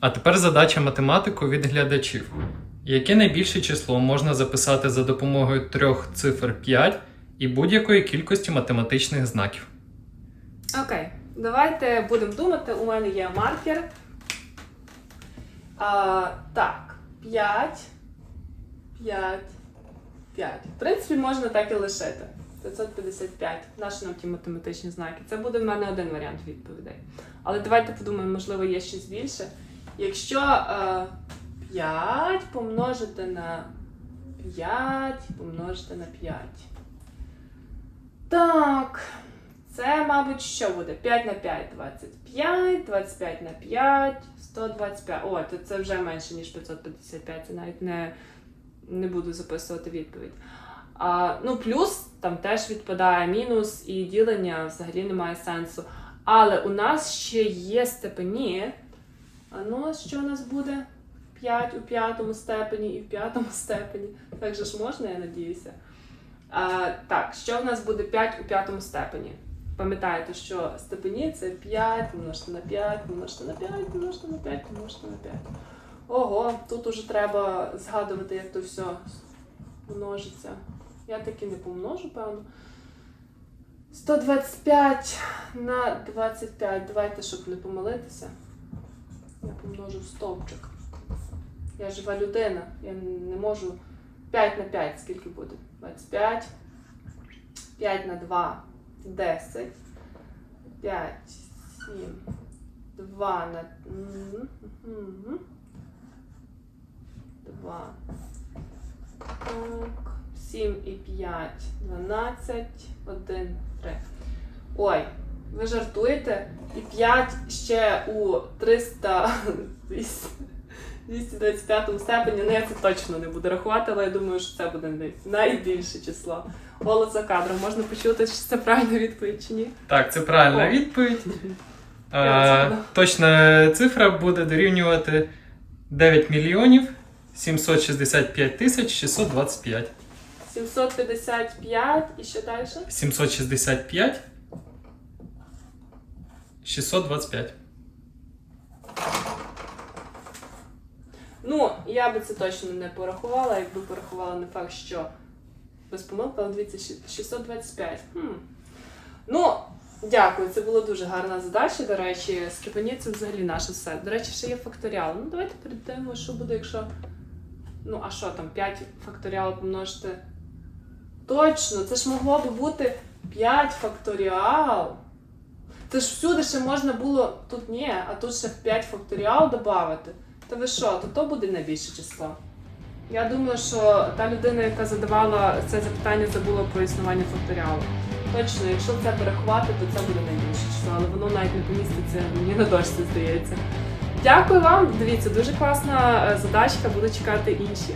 А тепер задача математику від глядачів. Яке найбільше число можна записати за допомогою трьох цифр 5 і будь-якої кількості математичних знаків? Окей, давайте будемо думати. У мене є маркер. А, так, 5, 5, 5. В принципі, можна так і лишити. 555. Наші нам ті математичні знаки. Це буде в мене один варіант відповідей. Але давайте подумаємо, можливо, є щось більше. Якщо е, 5 помножити на 5 помножити на 5. Так. Це, мабуть, що буде? 5 на 5 25, 25 на 5, 125. О, то це вже менше, ніж 555. Це навіть не, не буду записувати відповідь. А, ну, плюс там теж відпадає мінус, і ділення взагалі немає сенсу. Але у нас ще є степені. А ну, що у нас буде? 5 у п'ятому степені і в п'ятому степені. Так же ж можна, я надіюся. А, так, що в нас буде 5 у п'ятому степені? Пам'ятаєте, що степені це 5 помножити на 5, помножити на 5, помножити на 5, помножити на 5. Ого, тут уже треба згадувати, як то все множиться. Я таки не помножу, певно. 125 на 25. Давайте, щоб не помилитися. Я помножу в стовпчик. Я жива людина. Я не можу. 5 на 5, скільки буде? 25. 5 на 2 10. 5, 7, 2 на. Мгм, мгм. 2. Так. 7 і 5, 12, 1, 3. Ой, ви жартуєте? І 5 ще у 300. 225 степені, ну я це точно не буду рахувати, але я думаю, що це буде найбільше число. Голос за кадром. Можна почути, чи це правильна відповідь чи ні? Так, це правильна О. відповідь. Е, точна цифра буде дорівнювати 9 мільйонів 765 тисяч 625. 755 і що далі? 765 625. Ну, я би це точно не порахувала, якби порахувала не факт, що без помилки, але дивіться, 625. Хм. Ну, дякую, це була дуже гарна задача. До речі, скипані це взагалі наше все. До речі, ще є факторіал. Ну, давайте перейдемо, що буде, якщо. Ну, а що там, 5 факторіал помножити. Точно, це ж могло би бути 5 факторіал. Це ж всюди ще можна було. Тут ні, а тут ще 5 факторіал додати. Та ви що, то то буде найбільше число. Я думаю, що та людина, яка задавала це запитання, забула про існування факторіалу. Точно, якщо це порахувати, то це буде найбільше число, але воно навіть не поміститься мені на дошці, здається. Дякую вам. Дивіться, дуже класна е, задачка, буду чекати інші.